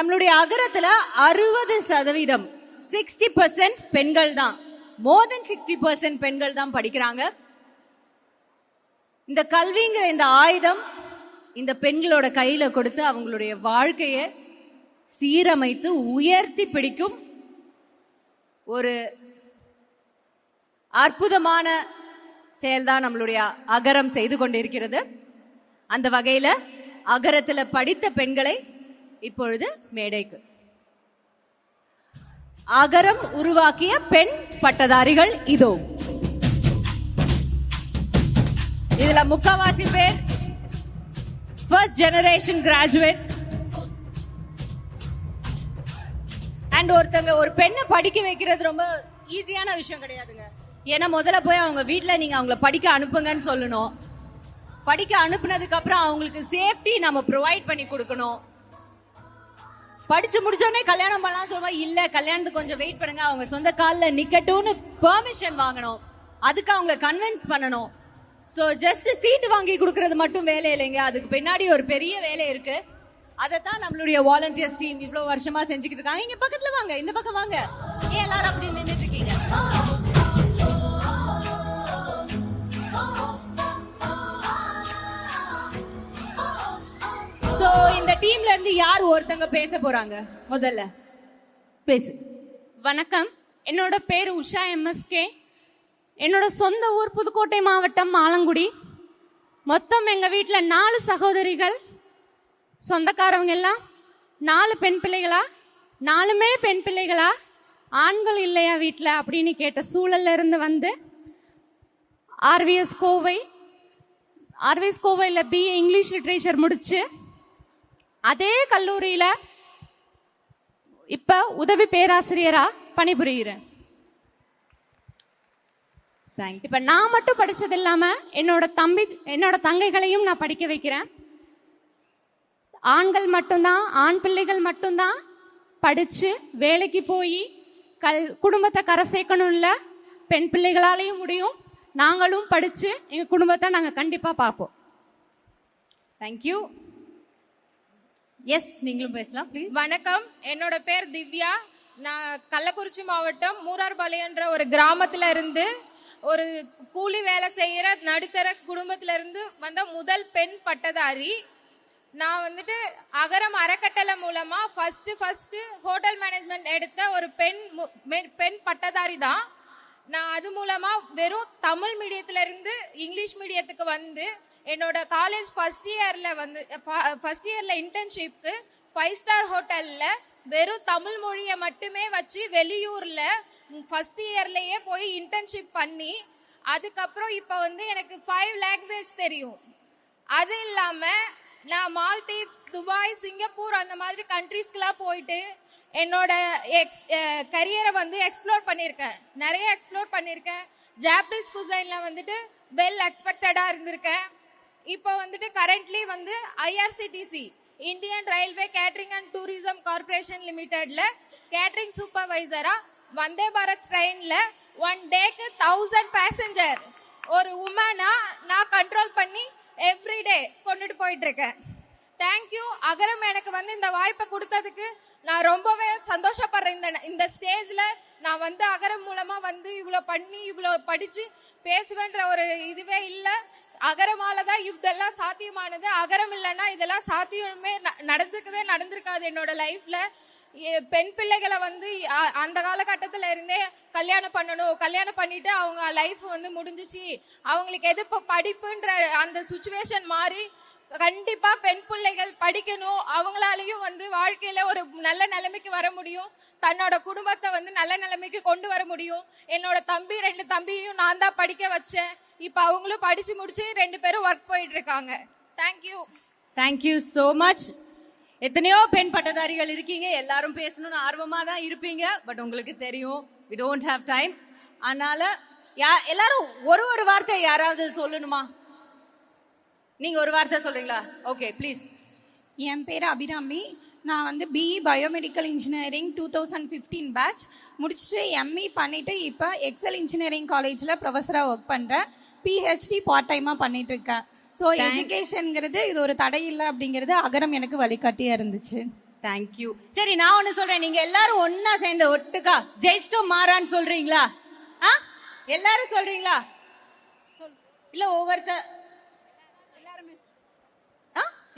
நம்மளுடைய அகரத்துல அறுபது சதவீதம் சிக்ஸ்டி பர்சன்ட் பெண்கள் தான். மோர் தென் சிக்ஸ்டி பர்சன்ட் பெண்கள் தான் படிக்கிறாங்க. இந்த கல்விங்கிற இந்த ஆயுதம் இந்த பெண்களோட கையில கொடுத்து அவங்களுடைய வாழ்க்கையை சீரமைத்து உயர்த்தி பிடிக்கும் ஒரு அற்புதமான செயல்தான் நம்மளுடைய அகரம் செய்து கொண்டிருக்கிறது. அந்த வகையில அகரத்துல படித்த பெண்களை இப்பொழுது மேடைக்கு. அகரம் உருவாக்கிய பெண் பட்டதாரிகள் இதோ. இதுல முக்காவாசி பேர் ஃபர்ஸ்ட் ஜெனரேஷன் கிராஜுவேட்ஸ் அண்ட் ஒருத்தங்க ஒரு பெண்ணை படிக்க வைக்கிறது ரொம்ப ஈஸியான விஷயம் கிடையாதுங்க. ஏன்னா முதல்ல போய் அவங்க வீட்டில் நீங்க அவங்கள படிக்க அனுப்புங்கன்னு சொல்லணும். படிக்க அனுப்புனதுக்கு அப்புறம் அவங்களுக்கு சேஃப்டி நம்ம ப்ரொவைட் பண்ணி கொடுக்கணும். படிச்சு முடிச்சோடனே கல்யாணம் பண்ணலாம் சொல்லுவா இல்ல கல்யாணத்துக்கு கொஞ்சம் வெயிட் பண்ணுங்க. அவங்க சொந்த காலில் நிக்கட்டும்னு பெர்மிஷன் வாங்கணும். அதுக்கு அவங்கள கன்வின்ஸ் பண்ணணும். ஸோ ஜஸ்ட் சீட் வாங்கி கொடுக்கறது மட்டும் வேலை இல்லைங்க. அதுக்கு பின்னாடி ஒரு பெரிய வேலை இருக்கு. தான் நம்மளுடைய வாலண்டியர்ஸ் டீம் இவ்வளோ வருஷமா செஞ்சுக்கிட்டு இருக்காங்க. இங்க பக்கத்துல வாங்க இந்த பக்கம் வாங்க. ஏன் எல்லாரும் அப்படி நின்றுட்டு இருக்கீங்க? இந்த டீம்ல இருந்து யார் ஒருத்தங்க பேச போறாங்க? முதல்ல. பேசு. வணக்கம். என்னோட பேர் உஷா எம்எஸ்கே. என்னோட சொந்த ஊர் புதுக்கோட்டை மாவட்டம் ஆலங்குடி. மொத்தம் எங்க வீட்டில் நாலு சகோதரிகள் சொந்தக்காரவங்க எல்லாம் நாலு பெண் பிள்ளைகளா நாலுமே பெண் பிள்ளைகளா ஆண்கள் இல்லையா வீட்டில் அப்படின்னு கேட்ட சூழல்ல இருந்து வந்து R V S Kovai R V S கோவையில் பிஏ இங்கிலீஷ் லிட்ரேச்சர் முடிச்சு அதே கல்லூரியில இப்ப உதவி பேராசிரியரா பணிபுரிகிறேன் இப்ப நான் மட்டும் படிச்சது இல்லாம என்னோட தம்பி என்னோட தங்கைகளையும் நான் படிக்க வைக்கிறேன். ஆண்கள் மட்டும்தான் ஆண் பிள்ளைகள் மட்டும்தான் படிச்சு வேலைக்கு போய் கல் குடும்பத்தை கரை சேர்க்கணும்ல பெண் பிள்ளைகளாலையும் முடியும். நாங்களும் படிச்சு எங்க குடும்பத்தை நாங்க கண்டிப்பா பார்ப்போம். தேங்க்யூ எஸ் நீங்களும் பேசலாம் ப்ளீஸ் வணக்கம். என்னோட பேர் திவ்யா. நான் கள்ளக்குறிச்சி மாவட்டம் மூரார்பாளையன்ற ஒரு கிராமத்துல இருந்து ஒரு கூலி வேலை செய்யற நடுத்தர குடும்பத்துல இருந்து வந்த முதல் பெண் பட்டதாரி. நான் வந்துட்டு அகரம் அறக்கட்டளை மூலமா ஃபர்ஸ்ட் ஃபர்ஸ்ட் ஹோட்டல் மேனேஜ்மெண்ட் எடுத்த ஒரு பெண் மு- பெண் பட்டதாரி தான். நான் அது மூலமா வெறும் தமிழ் மீடியத்துல இருந்து இங்கிலீஷ் மீடியத்துக்கு வந்து என்னோட காலேஜ் ஃபர்ஸ்ட் இயர்ல வந்து ஃபர்ஸ்ட் இயர்ல இன்டர்ன்ஷிப்க்கு ஃபைவ் ஸ்டார் ஹோட்டல்ல வெறும் தமிழ் மொழியை மட்டுமே வச்சு வெளியூர்ல ஃபர்ஸ்ட் இயர்லயே போய் இன்டர்ன்ஷிப் பண்ணி அதுக்கப்புறம் இப்போ வந்து எனக்கு ஃபைவ் லாங்குவேஜ் தெரியும். அது இல்லாம நான் மால்தீவ்ஸ் துபாய் சிங்கப்பூர் அந்த மாதிரி கண்ட்ரீஸ்க்குலாம் போயிட்டு என்னோட எக்ஸ் கரியரை வந்து எக்ஸ்ப்ளோர் பண்ணியிருக்கேன். நிறைய எக்ஸ்ப்ளோர் பண்ணியிருக்கேன். ஜாப்பனீஸ் குசைன்ல வந்துட்டு வெல் எக்ஸ்பெக்டடாக இருந்திருக்கேன். இப்போ வந்துட்டு கரண்ட்லி வந்து IRCTC Indian railway catering and tourism corporation லிமிடெட்ல catering சூப்பர்வைசரா வந்தே பாரத் ட்ரெயின்ல ஒன் டேக்கு தௌசண்ட் பேசஞ்சர் ஒரு உமனா நான் கண்ட்ரோல் பண்ணி எவ்ரிடே கொண்டுட்டு போயிட்டு இருக்கேன் தேங்க்யூ அகரம் எனக்கு வந்து இந்த வாய்ப்பை கொடுத்ததுக்கு நான் ரொம்பவே சந்தோஷப்படுறேன். இந்த இந்த ஸ்டேஜ்ல நான் வந்து அகரம் மூலமா வந்து இவ்வளோ பண்ணி இவ்வளோ படிச்சு பேசுவேன்ற ஒரு இதுவே இல்லை. அகரமால தான் இதெல்லாம் சாத்தியமானது. அகரம் இல்லைன்னா இதெல்லாம் சாத்தியமே ந- நடந்திருக்காது என்னோட லைஃப்ல. பெண் பிள்ளைகளை வந்து அந்த காலகட்டத்தில் இருந்தே கல்யாணம் பண்ணணும். கல்யாணம் பண்ணிட்டு அவங்க லைஃப் வந்து முடிஞ்சிச்சு. அவங்களுக்கு எது இப்போ படிப்புன்ற அந்த சுச்சுவேஷன் மாறி கண்டிப்பா பெண் பிள்ளைகள் படிக்கணும். அவங்களாலையும் வந்து வாழ்க்கையில ஒரு நல்ல நிலைமைக்கு வர முடியும். தன்னோட குடும்பத்தை வந்து நல்ல நிலைமைக்கு கொண்டு வர முடியும். என்னோட தம்பி ரெண்டு தம்பியையும் நான் தான் படிக்க வச்சேன். இப்போ அவங்களும் படிச்சு முடிச்சு ரெண்டு பேரும் ஒர்க் போயிட்டு இருக்காங்க. தேங்க்யூ தேங்க்யூ ஸோ மச் எத்தனையோ பெண் பட்டதாரிகள் இருக்கீங்க. எல்லாரும் பேசணும்னு ஆர்வமா தான் இருப்பீங்க. பட் உங்களுக்கு தெரியும் வி டோன்ட் ஹாவ் டைம் அதனால யா எல்லாரும் ஒரு ஒரு வார்த்தை யாராவது சொல்லணுமா? நீங்க ஒரு வார்த்தை சொல்றீங்களா? ஓகே ப்ளீஸ் என் பேர் அபிராமி. நான் வந்து BE biomedical engineering two thousand fifteen batch முடிச்சுட்டு எம்இ பண்ணிட்டு இப்போ எக்ஸல் இன்ஜினியரிங் காலேஜில் ப்ரொஃபஸராக ஒர்க் பண்ணுறேன் பிஹெச்டி பார்ட் டைமாக பண்ணிட்டு இருக்கேன். ஸோ எஜுகேஷனுங்கிறது இது ஒரு தடை இல்லை அப்படிங்கிறது அகரம் எனக்கு வழிகாட்டியாக இருந்துச்சு. தேங்க்யூ சரி நான் ஒண்ணு சொல்றேன். நீங்க எல்லாரும் ஒன்னா சேர்ந்து ஒட்டுக்கா ஜெயிச்சிட்டோம் மாறான்னு சொல்றீங்களா? ஆ? எல்லாரும் சொல்றீங்களா? சொல். இல்ல ஒவ்வொருத்த ஆ?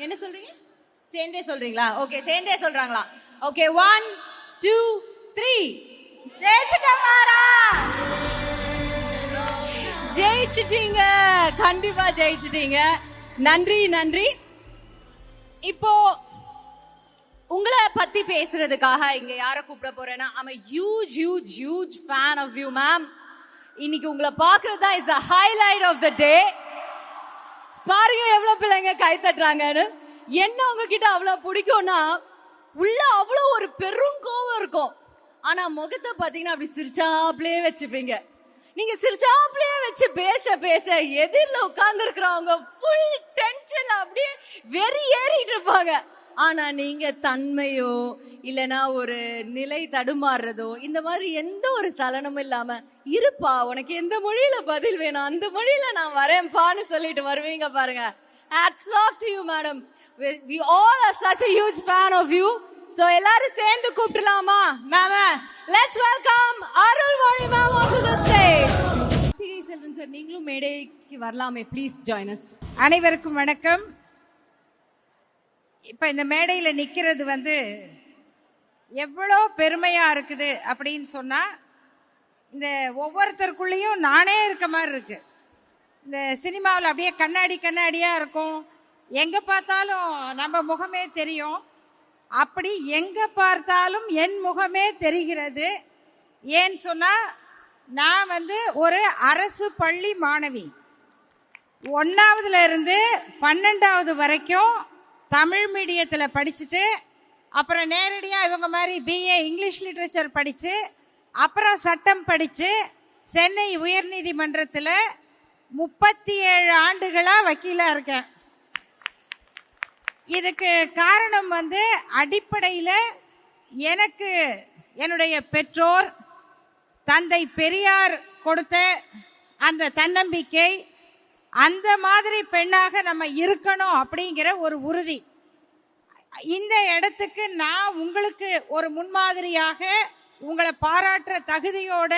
என்ன சொல்றீங்க? சேர்ந்தே சொல்றீங்களா? ஓகே சேர்ந்தே சொல்றாங்களா? ஓகே ஒன் டூ த்ரீ ஜெயிச்சிட்டோம் ஜெயிச்சுட்டீங்க ஜெயிச்சிட்டீங்க. கண்டிப்பா ஜெயிச்சிட்டீங்க. நன்றி நன்றி. இப்போ உங்களை பத்தி பேசுறதுக்காக இங்க யார கூப்பிட போறேன்னா I'm huge huge huge fan of you ma'am இன்னைக்கு உங்களை பாக்குறது தான் is the highlight of the day பாருங்க எவ்வளவு பிள்ளைங்க கை தட்டுறாங்கன்னு. என்ன உங்ககிட்ட அவ்வளவு பிடிக்கும்னா உள்ள அவ்வளவு ஒரு பெருங்கோவம் இருக்கும். ஆனா முகத்தை பாத்தீங்கன்னா அப்படி சிரிச்சாப்லயே வச்சுப்பீங்க. நீங்க சிரிச்சாப்லயே வச்சு பேச பேச எதிரில உட்கார்ந்து இருக்கிறவங்க ஃபுல் டென்ஷன் அப்படியே வெறி ஏறிட்டு இருப்பாங்க. ஆனா நீங்க தன்மையோ இல்லனா ஒரு நிலை தடுமாறுறதோ இந்த மாதிரி எந்த ஒரு சலனமும் இல்லாம இருப்பா உனக்கு எந்த மொழியில பதில் வேணும் அந்த மொழியில நான் வரேன்பான்னு சொல்லிட்டு வருவீங்க பாருங்க. Hats off to you madam. We, we all are such a huge fan of you. So எல்லாரும் சேர்ந்து கூப்பிடலாமா? Ma'am let's welcome Arulmozhi ma'am onto the stage. Karthigai Selvan sir நீங்களும் மேடைக்கு வரலாமே ப்ளீஸ் ஜாயின் us. அனைவருக்கும் வணக்கம். இப்போ இந்த மேடையில் நிற்கிறது வந்து எவ்வளோ பெருமையாக இருக்குது அப்படின்னு சொன்னால் இந்த ஒவ்வொருத்தருக்குள்ளேயும் நானே இருக்க மாதிரி இருக்கு. இந்த சினிமாவில் அப்படியே கண்ணாடி கண்ணாடியாக இருக்கும். எங்கே பார்த்தாலும் நம்ம முகமே தெரியும். அப்படி எங்கே பார்த்தாலும் என் முகமே தெரிகிறது. ஏன்னு சொன்னால் நான் வந்து ஒரு அரசு பள்ளி மாணவி. ஒன்றாவதுல இருந்து பன்னெண்டாவது வரைக்கும் தமிழ் மீடியத்தில் படிச்சுட்டு அப்புறம் நேரடியாக இவங்க மாதிரி பிஏ இங்கிலீஷ் லிட்ரேச்சர் படித்து அப்புறம் சட்டம் படித்து சென்னை உயர்நீதிமன்றத்தில் முப்பத்தி ஏழு ஆண்டுகளாக வக்கீலாக இருக்கேன். இதுக்கு காரணம் வந்து அடிப்படையில் எனக்கு என்னுடைய பெற்றோர் தந்தை பெரியார் கொடுத்த அந்த தன்னம்பிக்கை அந்த மாதிரி பெண்ணாக நம்ம இருக்கணும் அப்படிங்கிற ஒரு உறுதி. இந்த இடத்துக்கு நான் உங்களுக்கு ஒரு முன்மாதிரியாக உங்களை பாராட்டுற தகுதியோட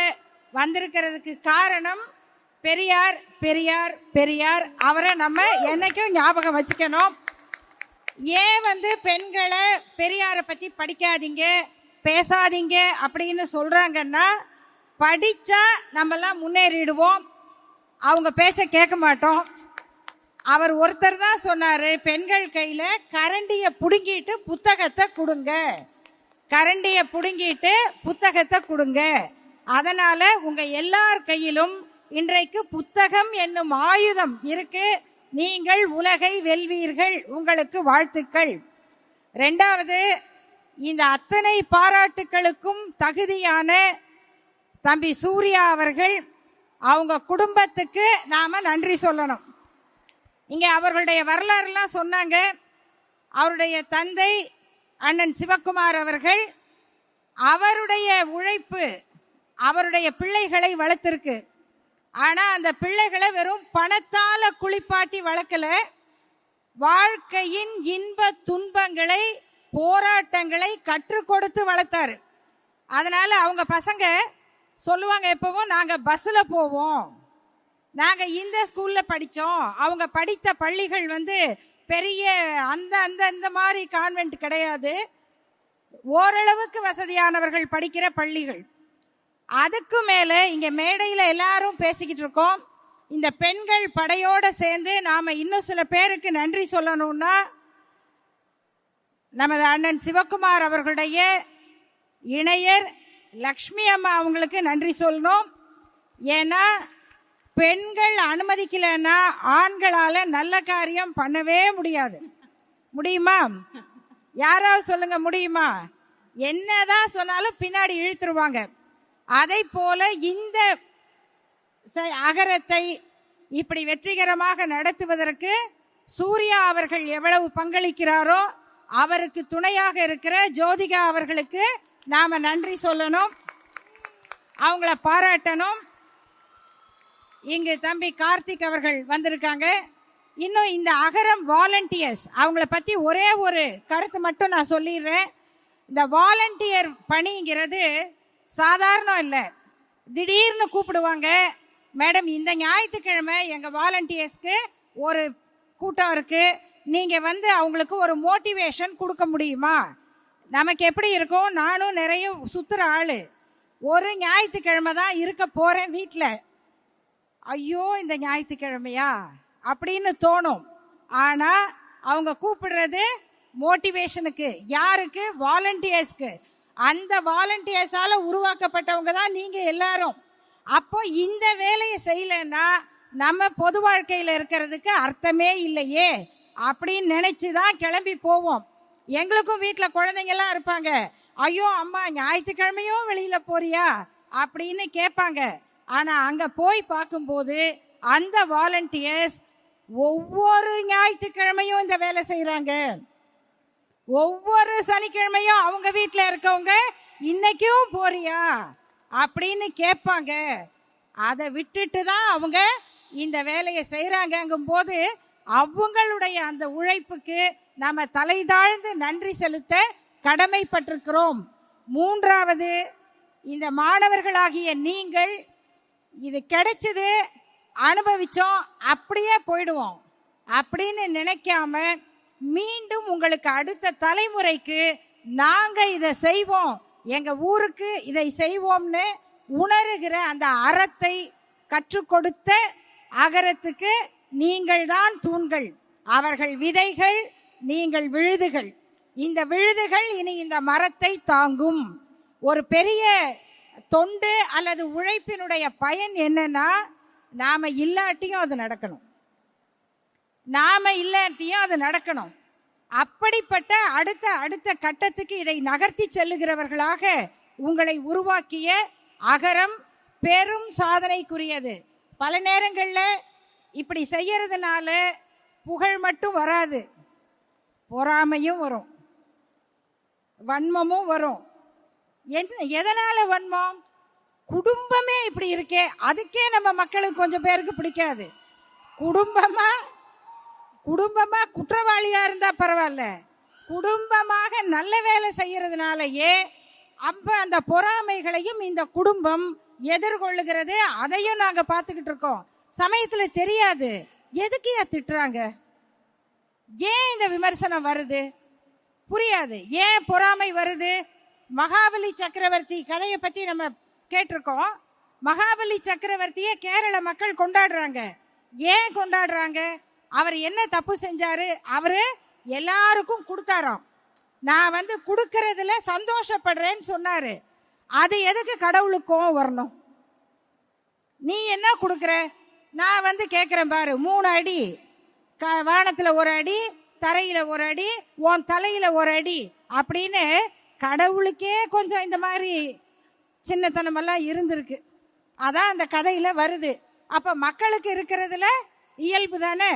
வந்திருக்கிறதுக்கு காரணம் பெரியார் பெரியார் பெரியார் அவரை நம்ம என்னைக்கும் ஞாபகம் வச்சுக்கணும். ஏன் வந்து பெண்களை பெரியாரை பற்றி படிக்காதீங்க பேசாதீங்க அப்படின்னு சொல்கிறாங்கன்னா படித்தா நம்மலாம் முன்னேறிடுவோம். அவங்க பேச்ச கேட்க மாட்டோம். அவர் ஒருத்தர் தான் சொன்னாரு பெண்கள் கையில கரண்டிய புடுங்கிட்டு புத்தகத்தை கொடுங்க. கரண்டிய புடுங்கிட்டு புத்தகத்தை கொடுங்க. அதனால உங்க எல்லார் கையிலும் இன்றைக்கு புத்தகம் என்னும் ஆயுதம் இருக்கு. நீங்கள் உலகை வெல்வீர்கள். உங்களுக்கு வாழ்த்துக்கள். ரெண்டாவது இந்த அத்தனை பாராட்டுக்களுக்கும் தகுதியான தம்பி சூர்யா அவர்கள் அவங்க குடும்பத்துக்கு நாம நன்றி சொல்லணும். இங்கே அவர்களுடைய வரலாறுலாம் சொன்னாங்க. அவருடைய தந்தை அண்ணன் சிவக்குமார் அவர்கள் அவருடைய உழைப்பு அவருடைய பிள்ளைகளை வளர்த்திருக்கு. ஆனால் அந்த பிள்ளைகளை வெறும் பணத்தால குளிப்பாட்டி வளர்க்கல. வாழ்க்கையின் இன்ப துன்பங்களை போராட்டங்களை கற்றுக் கொடுத்து வளர்த்தாரு. அதனால அவங்க பசங்க சொல்லுவாங்க எப்பவும் நாங்கள் பஸ்ஸில் போவோம். நாங்கள் இந்த ஸ்கூலில் படித்தோம் அவங்க படித்த பள்ளிகள் வந்து பெரிய அந்த அந்த இந்த மாதிரி கான்வென்ட் கிடையாது. ஓரளவுக்கு வசதியானவர்கள் படிக்கிற பள்ளிகள். அதுக்கு மேலே இங்கே மேடையில் எல்லாரும் பேசிக்கிட்டு இருக்கோம். இந்த பெண்கள் படையோடு சேர்ந்து நாம் இன்னும் சில பேருக்கு நன்றி சொல்லணும்னா நமது அண்ணன் சிவகுமார் அவர்களுடைய இணையர் லக்ஷ்மி அம்மா அவங்களுக்கு நன்றி சொல்லணும். ஏன்னா பெண்கள் அனுமதிக்கலைன்னா ஆண்களால நல்ல காரியம் பண்ணவே முடியாது. முடியுமா? யாராவது சொல்லுங்க முடியுமா? என்னதான் சொன்னாலும் பின்னாடி இழுத்துருவாங்க. அதை போல இந்த ச- அகரத்தை இப்படி வெற்றிகரமாக நடத்துவதற்கு சூர்யா அவர்கள் எவ்வளவு பங்களிக்கிறாரோ அவருக்கு துணையாக இருக்கிற ஜோதிகா அவர்களுக்கு நாம நன்றி சொல்லணும். அவங்கள பாராட்டணும். இங்கு தம்பி கார்த்திக் அவர்கள் வந்திருக்காங்க. இன்னும் இந்த அகரம் வாலண்டியர்ஸ் அவங்கள பத்தி ஒரே ஒரு கருத்து மட்டும் நான் சொல்லிடுறேன். இந்த வாலண்டியர் பணிங்கிறது சாதாரணம் இல்லை. திடீர்னு கூப்பிடுவாங்க. மேடம் இந்த ஞாயிற்றுக்கிழமை எங்க வாலண்டியர்ஸ்க்கு ஒரு கூட்டம் இருக்கு. நீங்க வந்து அவங்களுக்கு ஒரு மோட்டிவேஷன் கொடுக்க முடியுமா? நமக்கு எப்படி இருக்கும்? நானும் நிறைய சுற்றுற ஆள். ஒரு ஞாயிற்றுக்கிழமை தான் இருக்க போகிறேன் வீட்டில் ஐயோ இந்த ஞாயிற்றுக்கிழமையா? அப்படின்னு தோணும். ஆனால் அவங்க கூப்பிடுறது மோட்டிவேஷனுக்கு யாருக்கு? வாலண்டியர்ஸ்க்கு. அந்த வாலண்டியர்ஸால் உருவாக்கப்பட்டவங்க தான் நீங்கள் எல்லாரும். அப்போ இந்த வேலையை செய்யலைன்னா நம்ம பொது வாழ்க்கையில் இருக்கிறதுக்கு அர்த்தமே இல்லையே அப்படின்னு நினச்சி தான் கிளம்பி போவோம். எங்களுக்கும் வீட்டில் குழந்தைங்கெல்லாம் இருப்பாங்க. ஐயோ அம்மா ஞாயிற்றுக்கிழமையும் வெளியில் போறியா? அப்படின்னு கேட்பாங்க. ஆனால் அங்கே போய் பார்க்கும்போது அந்த வாலண்டியர்ஸ் ஒவ்வொரு ஞாயிற்றுக்கிழமையும் இந்த வேலை செய்கிறாங்க ஒவ்வொரு சனிக்கிழமையும் அவங்க வீட்டில் இருக்கவங்க இன்னைக்கும் போறியா? அப்படின்னு கேட்பாங்க. அதை விட்டுட்டு தான் அவங்க இந்த வேலையை செய்கிறாங்கங்கும் போது அவங்களுடைய அந்த உழைப்புக்கு நாம தலை தாழ்ந்து நன்றி செலுத்த கடமைப்பட்டிருக்கிறோம். மூன்றாவது இந்த மாணவர்களாகிய நீங்கள் இது கிடைச்சது அனுபவிச்சோம் அப்படியே போயிடுவோம். அப்படின்னு நினைக்காம மீண்டும் உங்களுக்கு அடுத்த தலைமுறைக்கு நாங்க இதை செய்வோம். எங்க ஊருக்கு இதை செய்வோம்னு உணர்கிற அந்த அறத்தை கற்றுக் கொடுத்த அகரத்துக்கு நீங்கள் தான் தூண்கள். அவர்கள் விதைகள் நீங்கள் விழுதுகள். இந்த விழுதுகள் இனி இந்த மரத்தை தாங்கும். ஒரு பெரிய தொண்டு அல்லது உழைப்பினுடைய பயன் என்னன்னா நாம இல்லாட்டியும் அது நடக்கணும். நாம இல்லாட்டியும் அது நடக்கணும். அப்படிப்பட்ட அடுத்த அடுத்த கட்டத்துக்கு இதை நகர்த்தி செல்லுகிறவர்களாக உங்களை உருவாக்கிய அகரம் பெரும் சாதனைக்குரியது. பல நேரங்களில் இப்படி செய்யறதுனால புகழ் மட்டும் வராது. பொறாமையும் வரும். வன்மமும் வரும். என்ன எதனால வன்மம்? குடும்பமே இப்படி இருக்கே. அதுக்கே நம்ம மக்களுக்கு கொஞ்சம் பேருக்கு பிடிக்காது. குடும்பமா குடும்பமா குற்றவாளியா இருந்தா பரவாயில்ல. குடும்பமாக நல்ல வேலை செய்யறதுனாலயே அப்ப அந்த பொறாமைகளையும் இந்த குடும்பம் எதிர்கொள்ளுகிறது அதையும் நாங்க பார்த்துக்கிட்டு இருக்கோம். சமயத்துல தெரியாது. எதுக்கு திட்டுறாங்க? ஏன் இந்த விமர்சனம் வருது? புரியாது. ஏன் பொறாமை வருது? மகாபலி சக்கரவர்த்தி கதையை பத்தி நம்ம கேட்டிருக்கோம். மகாபலி சக்கரவர்த்தியை கேரள மக்கள் கொண்டாடுறாங்க. ஏன் கொண்டாடுறாங்க? அவர் என்ன தப்பு செஞ்சாரு? அவரு எல்லாருக்கும் கொடுத்தாராம். நான் வந்து கொடுக்கறதுல சந்தோஷப்படுறேன்னு சொன்னாரு. அது எதுக்கு கடவுளுக்கு வரணும்? நீ என்ன கொடுக்குற? நான் வந்து கேட்குறேன் பாரு. மூணு அடி. வானத்துல ஒரு அடி தரையில ஒரு அடி உன் தலையில ஒரு அடி அப்படின்னு கடவுளுக்கே கொஞ்சம் இந்த மாதிரி சின்னத்தனமெல்லாம் இருந்திருக்கு. அதான் அந்த கதையில வருது. அப்ப மக்களுக்கு இருக்கிறதுல இயல்பு தானே?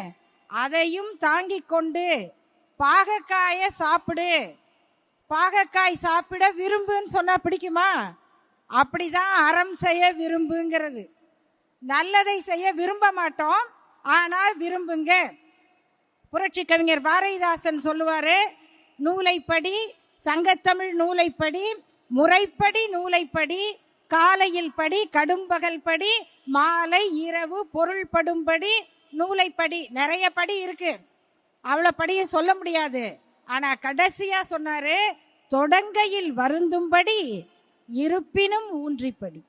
அதையும் தாங்கி கொண்டு பாகக்காய சாப்பிடு. பாகக்காய் சாப்பிட விரும்புன்னு சொன்னா பிடிக்குமா? அப்படிதான் அறம் செய்ய விரும்புங்கிறது. நல்லதை செய்ய விரும்ப மாட்டோம். ஆனால் விரும்புங்க. புரட்சி கவிஞர் பாரதிதாசன் சொல்லுவாரு நூலைப்படி சங்கத்தமிழ் நூலைப்படி முறைப்படி நூலைப்படி காலையில் படி கடும்பகல் படி மாலை இரவு பொருள் படும்படி நூலைப்படி. நிறைய படி இருக்கு. அவ்வளோ படியை சொல்ல முடியாது. ஆனா கடைசியா சொன்னாரு தொடங்கையில் வருந்தும்படி இருப்பினும் ஊன்றிப்படி.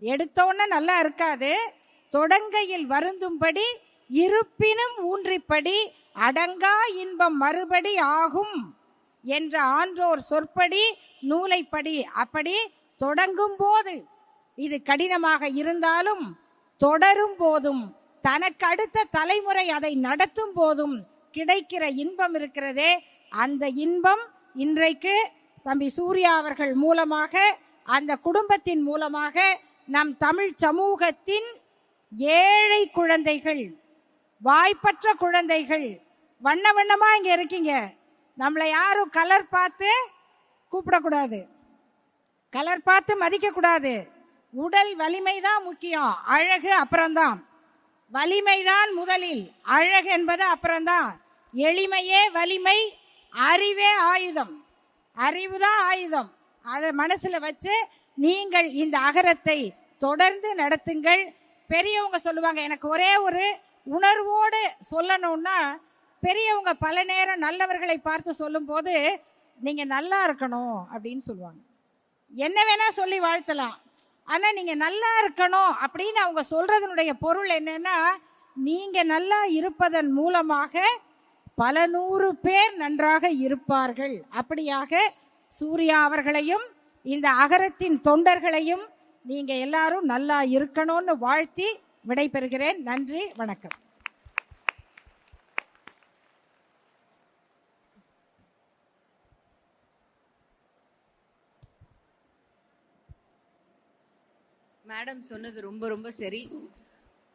எடுத்தோன்னே நல்லா இருக்காது. தொடங்கையில் வருந்தும்படி இருப்பினும் ஊன்றிப்படி அடங்கா இன்பம் மறுபடி ஆகும் என்ற ஆன்றோர் சொற்படி நூலைப்படி அப்படி தொடங்கும் போது இது கடினமாக இருந்தாலும் தொடரும் போதும். தனக்கு அடுத்த தலைமுறை அதை நடத்தும் போதும் கிடைக்கிற இன்பம் இருக்கிறதே அந்த இன்பம் இன்றைக்கு தம்பி சூர்யா அவர்கள் மூலமாக அந்த குடும்பத்தின் மூலமாக நம் தமிழ் சமூகத்தின் ஏழை குழந்தைகள் வாய்ப்பற்ற குழந்தைகள். வண்ண வண்ணமா இங்க இருக்கீங்க. நம்மளை யாரும் கலர் பார்த்து கூப்பிடக்கூடாது. கலர் பார்த்து மதிக்க கூடாது உடல் வலிமை தான் முக்கியம். அழகு அப்புறம்தான். வலிமைதான் முதலில். அழகு என்பது அப்புறம்தான். எளிமையே வலிமை அறிவே ஆயுதம். அறிவு தான் ஆயுதம். அதை மனசுல வச்சு நீங்கள் இந்த அகரத்தை தொடர்ந்து நடத்துங்கள். பெரியவங்க சொல்லுவாங்க எனக்கு ஒரே ஒரு உணர்வோடு சொல்லணும்னா பெரியவங்க பல நேரம் நல்லவர்களை பார்த்து சொல்லும்போது நீங்கள் நல்லா இருக்கணும் அப்படின்னு சொல்லுவாங்க. என்ன வேணால் சொல்லி வாழ்த்தலாம். ஆனால் நீங்கள் நல்லா இருக்கணும் அப்படின்னு அவங்க சொல்கிறதுனுடைய பொருள் என்னென்னா நீங்கள் நல்லா இருப்பதன் மூலமாக பல நூறு பேர் நன்றாக இருப்பார்கள். அப்படியாக சூர்யா அவர்களையும் இந்த அகரத்தின் தொண்டர்களையும் நீங்கள் எல்லாரும் நல்லா இருக்கணும்னு வாழ்த்தி விடைபெறுகிறேன். நன்றி வணக்கம். மேடம் சொன்னது ரொம்ப ரொம்ப சரி.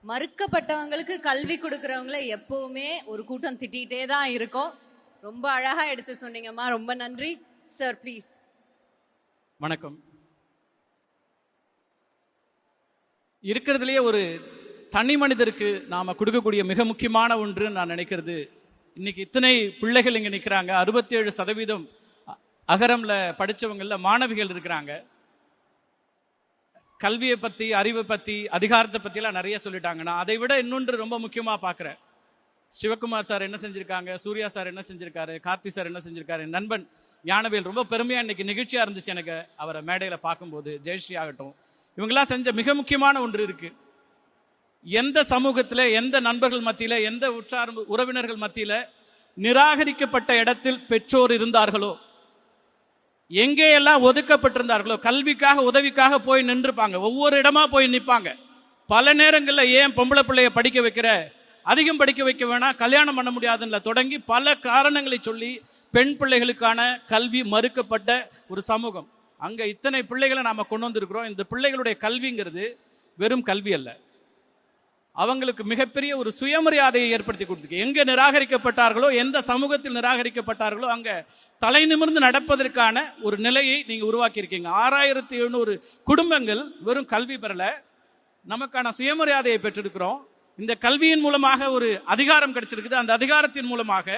மறுக்கப்பட்டவங்களுக்கு கல்வி கொடுக்கறவங்கள எப்பவுமே ஒரு கூட்டம் திட்டிகிட்டே தான் இருக்கும். ரொம்ப அழகா எடுத்து சொன்னீங்கம்மா. ரொம்ப நன்றி. சார் ப்ளீஸ் வணக்கம். இருக்கிறதுலயே ஒரு தனி மனிதருக்கு நாம கொடுக்கக்கூடிய மிக முக்கியமான ஒன்று நான் நினைக்கிறது. இன்னைக்கு இத்தனை பிள்ளைகள் இங்க நிக்கிறாங்க. அறுபத்தி ஏழு சதவீதம் அ- அகரம்ல படிச்சவங்கல்ல மாணவிகள் இருக்கிறாங்க. கல்வியை பத்தி அறிவை பத்தி அதிகாரத்தை பத்தி எல்லாம் நிறைய சொல்லிட்டாங்க. நான் அதை விட இன்னொன்று ரொம்ப முக்கியமா பாக்குறேன் சிவகுமார் சார் என்ன செஞ்சிருக்காங்க? சூர்யா சார் என்ன செஞ்சிருக்காரு? கார்த்தி சார் என்ன செஞ்சிருக்காரு? நண்பன் ஞானவேல் ரொம்ப பெருமையா இன்னைக்கு நிகழ்ச்சியா இருந்துச்சு எனக்கு. அவரை மேடையில பார்க்கும்போது ஜெயஸ்ரீ ஆகட்டும் இவங்கெல்லாம் செஞ்ச மிக முக்கியமான ஒன்று இருக்கு. எந்த சமூகத்தில் எந்த நண்பர்கள் மத்தியில் எந்த உற்றார் உறவினர்கள் மத்தியில் நிராகரிக்கப்பட்ட இடத்தில் பெற்றோர் இருந்தார்களோ எங்கே எல்லாம் ஒதுக்கப்பட்டிருந்தார்களோ கல்விக்காக உதவிக்காக போய் நின்றுப்பாங்க. ஒவ்வொரு இடமா போய் நிற்பாங்க பல நேரங்களில் ஏன் பொம்பளை பிள்ளைய படிக்க வைக்கிற அதிகம் படிக்க வைக்க வேணாம் கல்யாணம் பண்ண முடியாதுன்னு தொடங்கி பல காரணங்களை சொல்லி பெண் பிள்ளைகளுக்கான கல்வி மறுக்கப்பட்ட ஒரு சமூகம். அங்கே இத்தனை பிள்ளைகளை நாம் கொண்டு வந்திருக்கிறோம். இந்த பிள்ளைகளுடைய கல்விங்கிறது வெறும் கல்வி அல்ல. அவங்களுக்கு மிகப்பெரிய ஒரு சுயமரியாதையை ஏற்படுத்தி கொடுத்துருக்கு. எங்கே நிராகரிக்கப்பட்டார்களோ எந்த சமூகத்தில் நிராகரிக்கப்பட்டார்களோ அங்கே தலை நிமிர்ந்து நடப்பதற்கான ஒரு நிலையை நீங்கள் உருவாக்கியிருக்கீங்க. ஆறாயிரத்தி எழுநூறு குடும்பங்கள் வெறும் கல்வி பெறலை. நமக்கான சுயமரியாதையை பெற்றிருக்கிறோம். இந்த கல்வியின் மூலமாக ஒரு அதிகாரம் கிடைச்சிருக்குது. அந்த அதிகாரத்தின் மூலமாக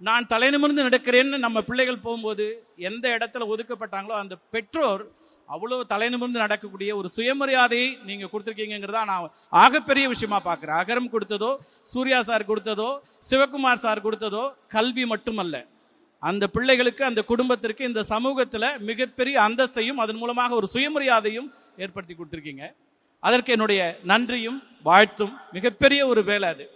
நான் தலை நிமிர்ந்து நடக்கிறேன்னு நம்ம பிள்ளைகள் போகும்போது எந்த இடத்துல ஒதுக்கப்பட்டாங்களோ அந்த பெற்றோர் அவ்வளவு தலைநிமிர்ந்து நடக்கக்கூடிய ஒரு சுயமரியாதையை நீங்க கொடுத்துருக்கீங்கிறதா நான் ஆகப்பெரிய விஷயமா பார்க்குறேன். அகரம் கொடுத்ததோ சூர்யா சார் கொடுத்ததோ சிவகுமார் சார் கொடுத்ததோ கல்வி மட்டுமல்ல. அந்த பிள்ளைகளுக்கு அந்த குடும்பத்திற்கு இந்த சமூகத்தில் மிகப்பெரிய அந்தஸ்தையும் அதன் மூலமாக ஒரு சுயமரியாதையும் ஏற்படுத்தி கொடுத்துருக்கீங்க. அதற்கு என்னுடைய நன்றியும் வாழ்த்தும் மிகப்பெரிய ஒரு வேலை அது.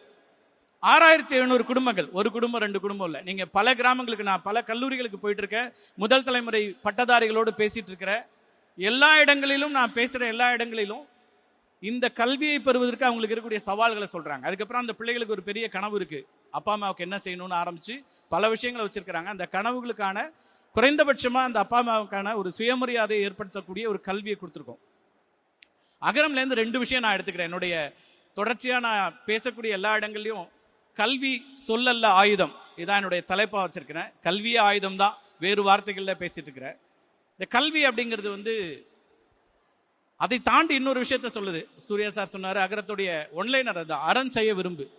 ஆறாயிரத்தி எழுநூறு குடும்பங்கள். ஒரு குடும்பம் ரெண்டு குடும்பம் இல்லை. நீங்க பல கிராமங்களுக்கு நான் பல கல்லூரிகளுக்கு போயிட்டு இருக்கேன் முதல் தலைமுறை பட்டதாரிகளோடு பேசிட்டு இருக்கிறேன் எல்லா இடங்களிலும் நான் பேசுற எல்லா இடங்களிலும் இந்த கல்வியை பெறுவதற்கு அவங்களுக்கு இருக்கக்கூடிய சவால்களை சொல்றாங்க. அதுக்கப்புறம் அந்த பிள்ளைகளுக்கு ஒரு பெரிய கனவு இருக்கு. அப்பா அம்மாவுக்கு என்ன செய்யணும்னு ஆரம்பிச்சு பல விஷயங்களை வச்சிருக்கிறாங்க. அந்த கனவுகளுக்கான குறைந்தபட்சமா அந்த அப்பா அம்மாவுக்கான ஒரு சுயமரியாதையை ஏற்படுத்தக்கூடிய ஒரு கல்வியை கொடுத்துருக்கோம். அகரம்ல இருந்து ரெண்டு விஷயம் நான் எடுத்துக்கிறேன். என்னுடைய தொடர்ச்சியா நான் பேசக்கூடிய எல்லா இடங்கள்லயும் கல்வி சொல்லல்ல ஆயுதம். இதான் என்னுடைய தலைப்பாக வச்சிருக்கிறேன். கல்வியே ஆயுதம் தான். வேறு வார்த்தைகளில் பேசிட்டு இருக்கிறேன் இந்த கல்வி அப்படிங்கிறது வந்து அதை தாண்டி இன்னொரு விஷயத்த சொல்லுது. சூர்யா சார் சொன்னார் அகரத்துடைய ஒன்லைனர் அது அறம் செய்ய விரும்பு.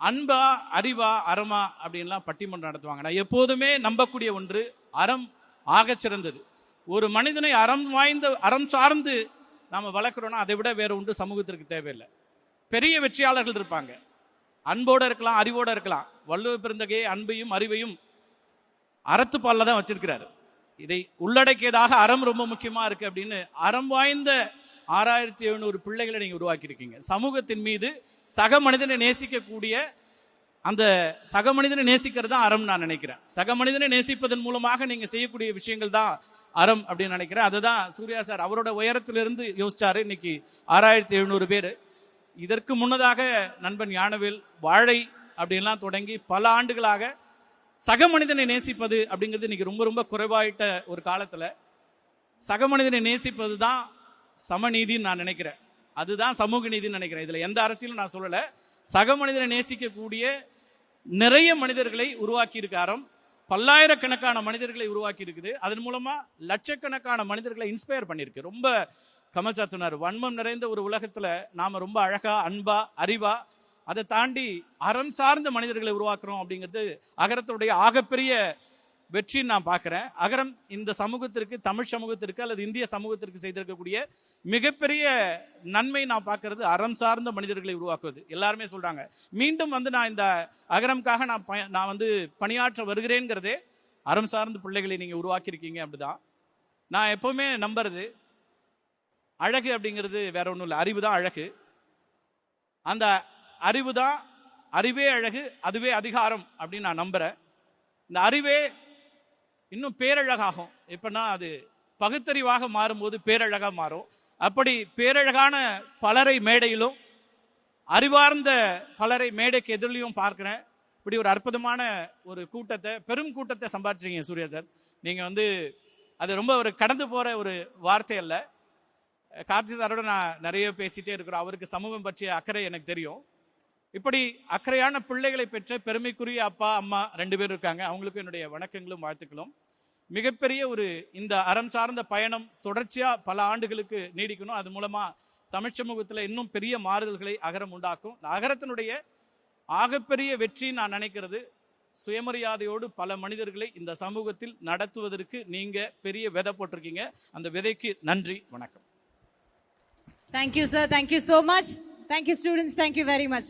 அன்பா அறிவா அறமா அப்படின்லாம் பட்டிமன்றம் நடத்துவாங்க. நான் எப்போதுமே நம்பக்கூடிய ஒன்று அறம் ஆகச் சிறந்தது. ஒரு மனிதனை அறம் வாய்ந்த அறம் சார்ந்து நாம் வளர்க்குறோன்னா அதை விட வேற ஒன்று சமூகத்திற்கு தேவையில்லை. பெரிய வெற்றியாளர்கள் இருப்பாங்க. அன்போட இருக்கலாம் அறிவோட இருக்கலாம். வள்ளுவ பிறந்தகையை அன்பையும் அறிவையும் அறத்துப்பால்ல தான் வச்சிருக்கிறாரு. இதை உள்ளடக்கியதாக அறம் ரொம்ப முக்கியமா இருக்கு அப்படின்னு அறம் வாய்ந்த ஆறாயிரத்தி எழுநூறு பிள்ளைகளை நீங்க உருவாக்கி இருக்கீங்க சமூகத்தின் மீது சக மனிதனை நேசிக்கக்கூடிய அந்த சக மனிதனை நேசிக்கிறது தான் அறம் நான் நினைக்கிறேன். சக மனிதனை நேசிப்பதன் மூலமாக நீங்க செய்யக்கூடிய விஷயங்கள் தான் அறம் அப்படின்னு நினைக்கிறேன். அதுதான் சூர்யா சார் அவரோட உயரத்திலிருந்து யோசிச்சாரு. இன்னைக்கு ஆறாயிரத்தி எழுநூறு பேர். இதற்கு முன்னதாக நண்பன் யானவேல் வாழை அப்படின்லாம் தொடங்கி பல ஆண்டுகளாக சக மனிதனை நேசிப்பது அப்படிங்கிறது இன்னைக்கு ரொம்ப ரொம்ப குறைவாயிட்ட ஒரு காலத்தில் சக மனிதனை நேசிப்பது தான் சமநீதின்னு நான் நினைக்கிறேன். அதுதான் சமூக நீதின்னு நினைக்கிறேன். இதில் எந்த அரசியலும் நான் சொல்லலை. சக மனிதனை நேசிக்கக்கூடிய நிறைய மனிதர்களை உருவாக்கி இருக்க அறம் பல்லாயிரக்கணக்கான மனிதர்களை உருவாக்கி இருக்குது அதன் மூலமா லட்சக்கணக்கான மனிதர்களை இன்ஸ்பயர் பண்ணியிருக்கு. ரொம்ப கமல் சார் சொன்னார் வன்மம் நிறைந்த ஒரு உலகத்துல நாம ரொம்ப அழகா அன்பா அறிவா அதை தாண்டி அறம் சார்ந்த மனிதர்களை உருவாக்குறோம் அப்படிங்கிறது அகரத்துடைய ஆகப்பெரிய வெற்றின்னு நான் பார்க்குறேன். அகரம் இந்த சமூகத்திற்கு தமிழ் சமூகத்திற்கு அல்லது இந்திய சமூகத்திற்கு செய்திருக்கக்கூடிய மிகப்பெரிய நன்மை நான் பார்க்கறது அறம் சார்ந்த மனிதர்களை உருவாக்குவது. எல்லாருமே சொல்கிறாங்க மீண்டும் வந்து நான் இந்த அகரம்காக நான் பய- நான் வந்து பணியாற்ற வருகிறேங்கிறதே அறம் சார்ந்த பிள்ளைகளை நீங்கள் உருவாக்கியிருக்கீங்க அப்படிதான். நான் எப்போவுமே நம்புறது அழகு அப்படிங்கிறது வேற ஒன்றும் இல்லை. அறிவு தான் அழகு. அந்த அறிவு தான் அறிவே அழகு அதுவே அதிகாரம் அப்படின்னு நான் நம்புறேன். இந்த அறிவே இன்னும் பேரழகாகும். எப்படின்னா அது பகுத்தறிவாக மாறும்போது பேரழகாக மாறும். அப்படி பேரழகான பலரை மேடையிலும் அறிவார்ந்த பலரை மேடைக்கு எதிரிலையும் பார்க்குறேன். இப்படி ஒரு அற்புதமான ஒரு கூட்டத்தை பெரும் கூட்டத்தை சம்பாதிச்சிருக்கீங்க சூர்யா சார். நீங்கள் வந்து அது ரொம்ப ஒரு கடந்து போகிற ஒரு வார்த்தை இல்லை கார்த்தி சாரோட நான் நிறைய பேசிட்டே இருக்கிறோம். அவருக்கு சமூகம் பற்றிய அக்கறை எனக்கு தெரியும். இப்படி அக்கறையான பிள்ளைகளை பெற்ற பெருமைக்குரிய அப்பா அம்மா ரெண்டு பேரும் இருக்காங்க. அவங்களுக்கும் என்னுடைய வணக்கங்களும் வாழ்த்துக்களும். மிகப்பெரிய ஒரு இந்த அறம் சார்ந்த பயணம் தொடர்ச்சியாக பல ஆண்டுகளுக்கு நீடிக்கணும். அது மூலமாக தமிழ் சமூகத்தில் இன்னும் பெரிய மாறுதல்களை அகரம் உண்டாக்கும். இந்த அகரத்தினுடைய ஆகப்பெரிய வெற்றி நான் நினைக்கிறது சுயமரியாதையோடு பல மனிதர்களை இந்த சமூகத்தில் நடத்துவதற்கு நீங்கள் பெரிய விதை போட்டிருக்கீங்க. அந்த விதைக்கு நன்றி வணக்கம். Thank you, sir. Thank you so much. Thank you, students. Thank you very much.